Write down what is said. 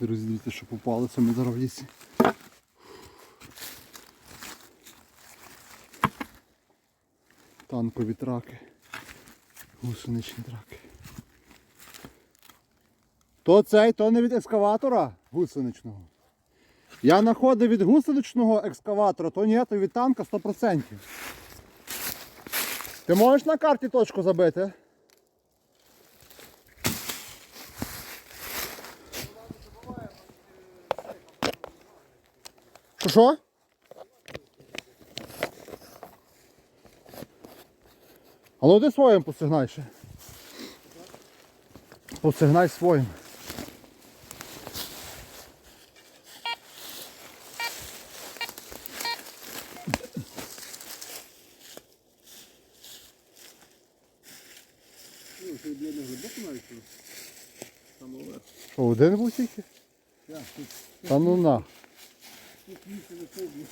Друзі, що попалися ми зараз лісі. Танкові траки. Гусеничні траки. То цей, то не від екскаватора гусеничного. Я знаходив від гусеничного екскаватора, то ні, то від танка 100%. Ти можеш на карті точку забити? Що що? А ну ти своїм посигнай ще. Посигнай своїм. Один був тільки? Та ну на. Тут місце не повні.